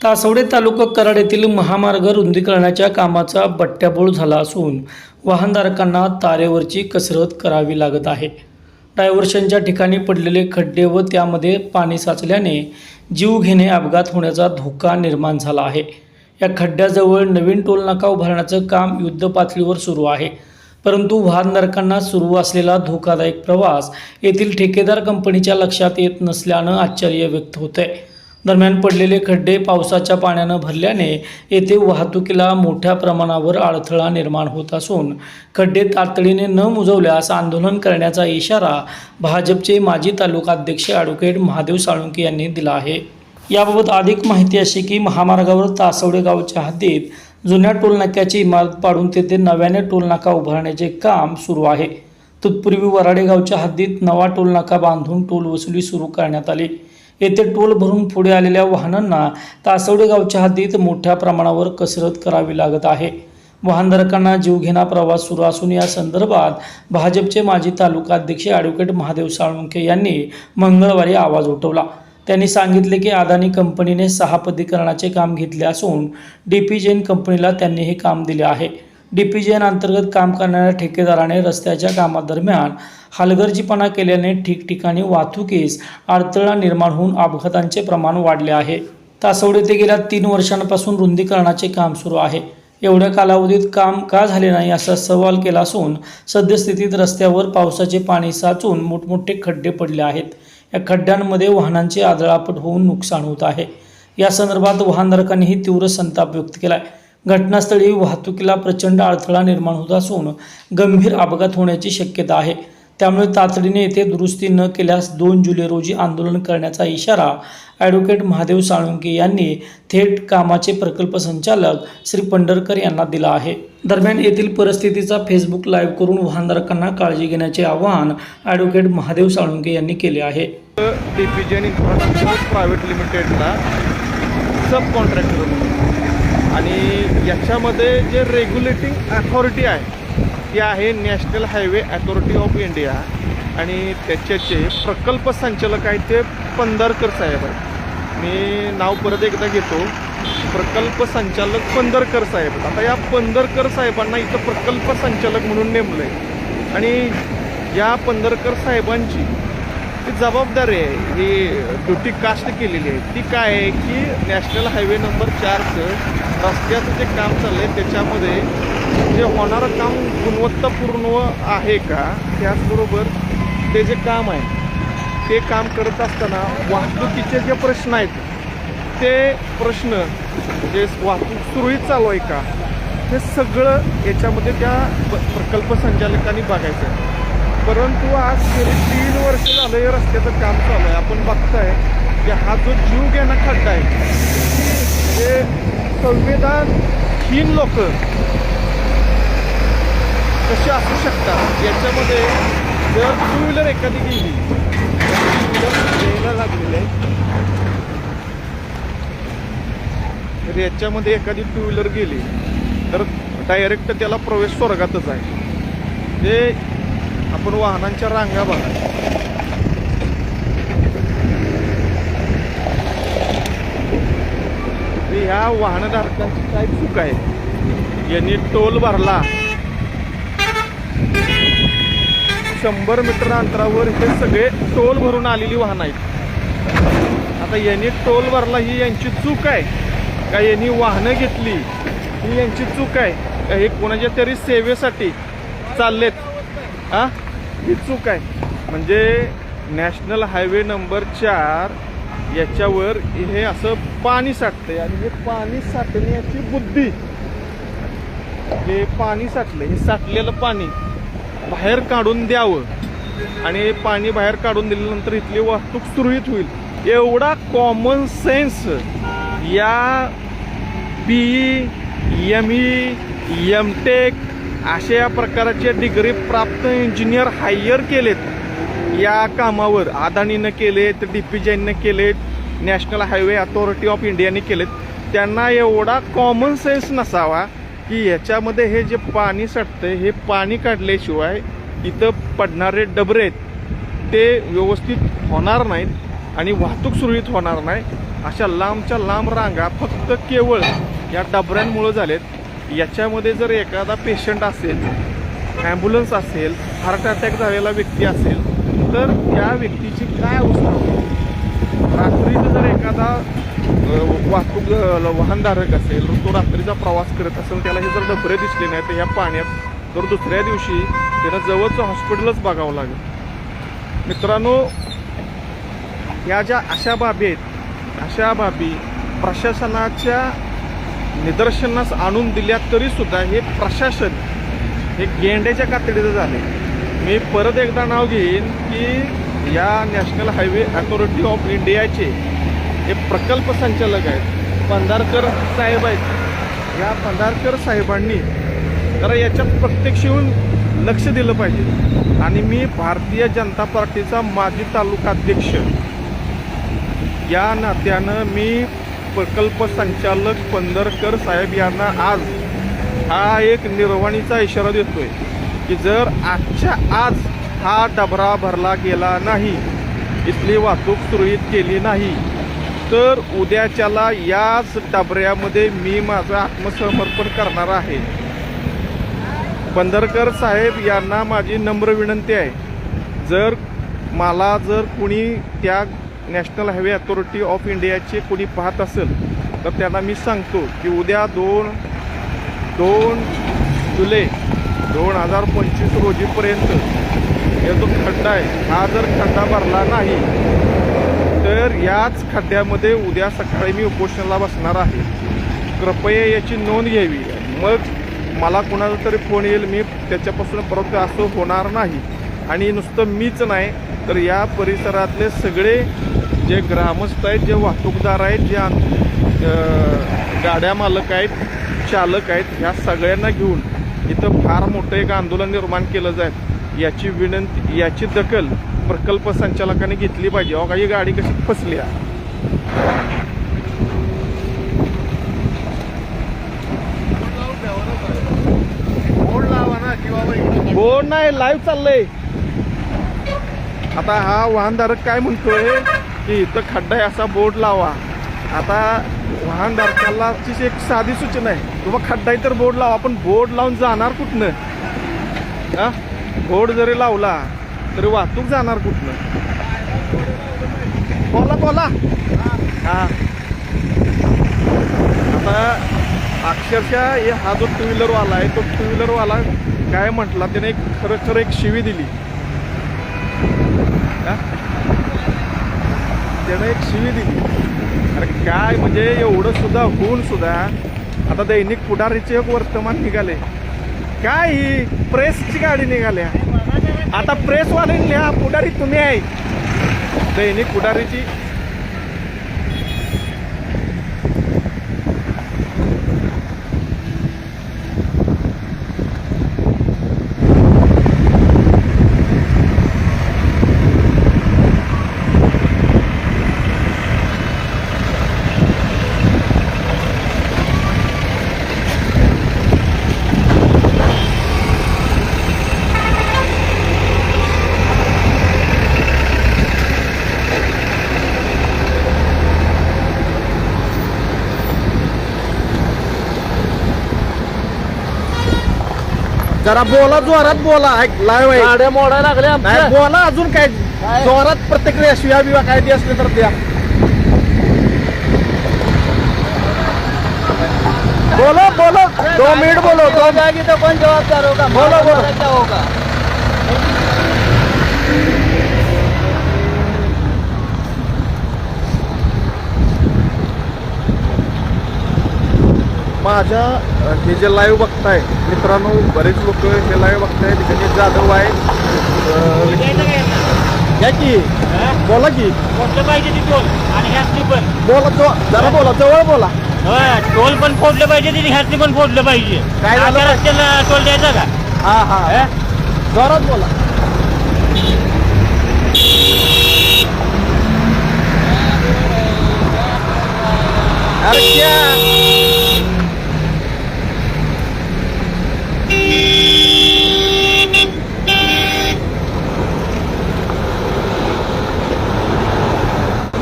तासवडे तालुका कराड येथील महामार्ग रुंदीकरणाच्या कामाचा बट्ट्याबोळ झाला असून वाहनधारकांना तारेवरची कसरत करावी लागत आहे. डायव्हर्शनच्या ठिकाणी पडलेले खड्डे व त्यामध्ये पाणी साचल्याने जीव घेणे अपघात होण्याचा धोका निर्माण झाला आहे. या खड्ड्याजवळ नवीन टोलनाका उभारण्याचं काम युद्धपातळीवर सुरू आहे. परंतु वाहनधारकांना सुरू असलेला धोकादायक प्रवास येथील ठेकेदार कंपनीच्या लक्षात येत नसल्यानं आश्चर्य व्यक्त होत आहे दरम्यान पडलेले खड्डे पावसाच्या पाण्यानं भरल्याने येथे वाहतुकीला मोठ्या प्रमाणावर अडथळा निर्माण होत असून खड्डे तातडीने न मुजवल्यास आंदोलन करण्याचा इशारा भाजपचे माजी तालुकाध्यक्ष ॲडव्होकेट महादेव साळुंके यांनी दिला आहे. याबाबत अधिक माहिती अशी की महामार्गावर तासवडे गावच्या हद्दीत जुन्या टोलनाक्याची इमारत पाडून तेथे नव्याने टोलनाका उभारण्याचे काम सुरू आहे. तत्पूर्वी वराडे गावच्या हद्दीत नवा टोलनाका बांधून टोल वसुली सुरू करण्यात आली. येथे टोल भरून पुढे आलेल्या वाहनांना तासवडे गावच्या हद्दीत मोठ्या प्रमाणावर कसरत करावी लागत आहे. वाहनधारकांना जीवघेणा प्रवास सुरू असून या संदर्भात भाजपचे माजी तालुका अध्यक्ष ॲडव्होकेट महादेव साळुंखे यांनी मंगळवारी आवाज उठवला. त्यांनी सांगितले की अदानी कंपनीने सहापदीकरणाचे काम घेतले असून डी पी जैन कंपनीला त्यांनी हे काम दिले आहे. डी पी जैन अंतर्गत काम करणाऱ्या ठेकेदाराने रस्त्याच्या कामादरम्यान हलगर्जीपणा केल्याने ठिकठिकाणी वाहतुकीस अडथळा निर्माण होऊन अपघातांचे प्रमाण वाढले आहे. तासवडे ते गेल्या तीन वर्षांपासून रुंदीकरणाचे काम सुरू आहे. एवढ्या कालावधीत काम का झाले नाही असा सवाल केला असून सद्यस्थितीत रस्त्यावर पावसाचे पाणी साचून मोठमोठे खड्डे पडले आहेत. या खड्ड्यांमध्ये वाहनांचे आदळापट होऊन नुकसान होत आहे. या संदर्भात वाहनधारकांनीही तीव्र संताप व्यक्त केला आहे घटनास्थळी वाहतुकीला प्रचंड अडथळा निर्माण होत असून गंभीर अपघात होण्याची शक्यता आहे. त्यामुळे तातडीने येथे दुरुस्ती न केल्यास दोन जुलै रोजी आंदोलन करण्याचा इशारा ॲडव्होकेट महादेव साळुंके यांनी थेट कामाचे प्रकल्प संचालक श्री पंढरकर यांना दिला आहे. दरम्यान येथील परिस्थितीचा फेसबुक लाईव्ह करून वाहनधारकांना काळजी घेण्याचे आवाहन ॲडव्होकेट महादेव साळुंके यांनी केले आहे. प्रायव्हेट लिमिटेडला सब कॉन्ट्रॅक्टर आणि याच्यामध्ये जे रेग्युलेटिंग अथॉरिटी आहे ती आहे national highway authority of India आणि त्याच्याचे प्रकल्प संचालक आहेत ते पंधरकर साहेब आहेत. मी नाव परत एकदा घेतो. प्रकल्प संचालक पंधरकर साहेब आता या पंधरकर साहेबांना इथं प्रकल्प संचालक म्हणून नेमलं आहे आणि या पंधरकर साहेबांची ती जबाबदारी आहे. ही ड्युटी कास्ट केलेली आहे. ती काय आहे की नॅशनल हायवे नंबर चारचं रस्त्याचं जे काम चाललं आहे त्याच्यामध्ये जे होणारं काम गुणवत्तापूर्ण आहे का त्याचबरोबर ते जे काम आहे ते काम करत असताना वाहतुकीचे जे प्रश्न आहेत ते प्रश्न जे वाहतूक सुरळीत चालू आहे का हे सगळं याच्यामध्ये त्या प्रकल्प संचालकांनी बघायचं आहे. परंतु आज गेली तीन वर्ष झालं हे रस्त्याचं काम चालू आहे. आपण बघताय की हा जो जीव घेणा खड्डा आहे हे संविधानहीन लोक कशी असू शकतात? याच्यामध्ये जर टू व्हीलर एखादी गेली टू व्हीलर यायला लागलेली आहे. तर याच्यामध्ये एखादी टू व्हीलर गेली तर डायरेक्ट त्याला प्रवेश स्वर्गातच आहे. ते आपण वाहनांच्या रांगा बघा. ह्या वाहनधारकांची काय चूक आहे? यांनी टोल भरला. शंभर मीटर अंतरावर हे सगळे टोल भरून आलेली वाहनं आहेत. आता यांनी टोल भरला ही यांची चूक आहे? का यांनी वाहनं घेतली ही यांची चूक आहे? का हे कोणाच्या तरी सेवेसाठी चाललेत? हा? ही चूक आहे. म्हणजे नॅशनल हायवे नंबर चार याच्यावर हे असं पाणी साठतंय आणि हे पाणी साठण्याची बुद्धी. हे पाणी साठलं हे साठलेलं पाणी बाहेर काढून द्यावं. आणि पाणी बाहेर काढून दिल्यानंतर इथली वाहतूक सुरळीत होईल. एवढा कॉमन सेन्स या P M E M tech अशा या प्रकारचे डिग्री प्राप्त इंजिनियर हायर केलेत. या कामावर अदानीनं केलेत डी पी जैननं केलेत नॅशनल हायवे अथॉरिटी ऑफ इंडियाने केलेत. त्यांना एवढा कॉमन सेन्स नसावा की ह्याच्यामध्ये हे जे पाणी सटतं हे पाणी काढल्याशिवाय इथं पडणारे डबरे आहेत. ते व्यवस्थित होणार नाहीत आणि वाहतूक सुरळीत होणार नाही. अशा लांबच्या लांब रांगा फक्त केवळ या डबऱ्यांमुळं झालेत. याच्यामध्ये जर एखादा पेशंट असेल ॲम्ब्युलन्स असेल हार्ट अटॅक झालेला व्यक्ती असेल तर त्या व्यक्तीची काय अवस्था रात्रीचं जर एखादा वाहतूक वाहनधारक असेल तो रात्रीचा प्रवास करत असेल त्याला हे जर डबरे दिसले नाही तर ह्या पाण्यात तर दुसऱ्या दिवशी त्याला जवळचं हॉस्पिटलच बघावं लागेल. मित्रांनो या ज्या अशा बाबी आहेत अशा बाबी प्रशासनाच्या निदर्शनास आणून दिल्या तरीसुद्धा हे प्रशासन हे गेंड्याच्या कातडीचं झाले. मी परत एकदा नाव घेईन की या नॅशनल हायवे अथॉरिटी ऑफ इंडियाचे हे प्रकल्प संचालक आहेत. पंधारकर साहेब आहेत. या पंधारकर साहेबांनी जरा याच्यात प्रत्यक्ष येऊन लक्ष दिलं पाहिजे. आणि मी भारतीय जनता पार्टीचा माजी तालुकाध्यक्ष. या नात्यानं मी प्रकल्प संचालक पंधरकर साहेब यांना आज हा एक निर्वाणीचा इशारा देतोय की जर आजच्या आज हा डबरा भरला गेला नाही इथली वाहतूक सुरळीत केली नाही तर उद्याच्याला याच डबऱ्यामध्ये मी माझं आत्मसमर्पण करणार आहे. पंधरकर साहेब यांना माझी नम्र विनंती आहे. जर मला जर कुणी त्या नॅशनल हायवे अथॉरिटी ऑफ इंडियाचे कोणी पाहत असेल तर त्यांना मी सांगतो की उद्या दोन दोन जुलै दोन हजार पंचवीस रोजीपर्यंत हे जो खड्डा आहे हा जर खड्डा भरला नाही तर याच खड्ड्यामध्ये उद्या सकाळी मी उपोषणाला बसणार आहे. कृपया याची नोंद घ्यावी. मग मला कुणाला तरी फोन येईल मी त्याच्यापासून परत असं होणार नाही. आणि नुसतं मीच नाही तर या परिसरातले सगळे जे ग्रामस्थ आहेत जे वाहतूकदार आहेत जे गाड्या मालक आहेत चालक आहेत ह्या सगळ्यांना घेऊन इथं फार मोठं एक आंदोलन निर्माण केलं जाईल याची विनंती याची दखल प्रकल्प संचालकाने घेतली पाहिजे. अहो काही गाडी कशी फसली आहे? बोर्ड नाही लाईव्ह चाललंय. आता हा वाहनधारक काय म्हणतोय? की इथं खड्डा आहे असा बोर्ड लावा. आता वाहनधारकालाचीच एक साधी सूचना आहे. तुम्हा खड्डा तर बोर्ड लावा. पण बोर्ड लावून जाणार कुठनं? हा? बोर्ड जरी लावला तरी वाहतूक जाणार कुठनं? बोला बोला. हा. आता अक्षरशः हा जो टू व्हीलरवाला आहे तो टू व्हीलरवाला काय म्हटला? त्याने एक खरं खरं एक शिवी दिली. त्यानं एक शिवी दिली. अरे काय म्हणजे एवढं सुद्धा होऊन सुद्धा आता दैनिक पुढारीचे एक वर्तमान निघाले. काय ही? प्रेसची गाडी निघाल्या. आता प्रेसवाले लिहा पुढारी तुम्ही आहे. दैनिक पुढारीची जरा बोला जोरात बोला. ऐक लाईव्ह आहे गाड्या मोडायला लागल्या नाही आमच्या बोला अजून काय. काय? जोरात प्रतिक्रिया शिव्या बिव्या काय ती असली तर द्या. बोलो बोलो. दो मिनिट बोलो तो दो बोलो, बोलो। माझ्या हे जे लाईव्ह बघताय मित्रांनो बरेच लोक हे लाईव्ह बघताय गणेश जाधव आहे. घ्या की. बोला की. पाहिजे ती टोल आणि ह्यासनी पण. बोला जो जरा बोला जवळ बोला. टोल पण फोडलं पाहिजे आणि ह्यासनी पण फोडलं पाहिजे. काय झालं? रस्त्याला टोल द्यायचा का? हा. हा? जोरात बोला. अरे क्या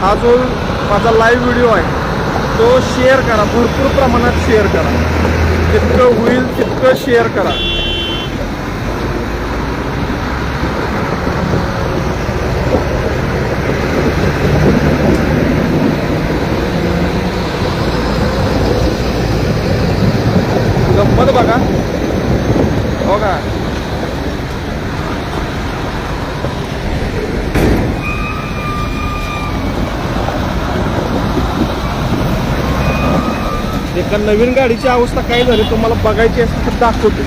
हा जो माझा लाईव्ह व्हिडिओ आहे. तो शेअर करा. भरपूर प्रमाणात शेअर करा. जितकं होईल तितकं शेअर करा गंमत बघा हो का एका नवीन गाडीची अवस्था काय झाली तुम्हाला बघायची असेल तर दाखवतो.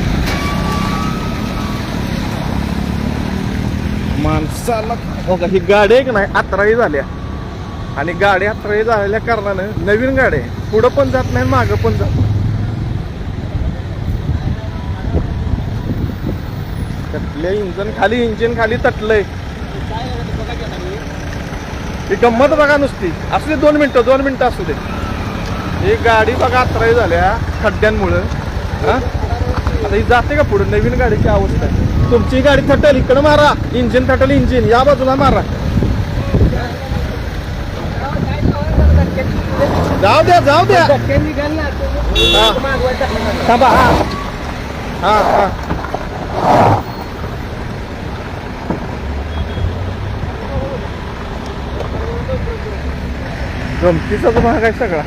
माणसाला हो का ही गाडी आहे की नाही अतराई झाल्या आणि गाडी अत्राही झालेल्या कारणानं नवीन गाडी आहे. पुढं पण जात नाही मागं पण जात नाही. तटले इंजन खाली इंजिन खाली तटलंय. ही गंमत बघा नुसती. असू दे दोन मिनिटं दोन मिनिटं असू दे. ही गाडी बघा अत्राई झाल्या खड्ड्यांमुळं. हां? आता ही जाते का पुढे? नवीन गाडीची अवस्था आहे. तुमची गाडी थटल इकडं मारा. Engine throttle engine. या बाजूला मारा. जाऊ द्या जाऊ द्या. हा. थांबा हा. हा हा. गमतीचाच आहे सगळा?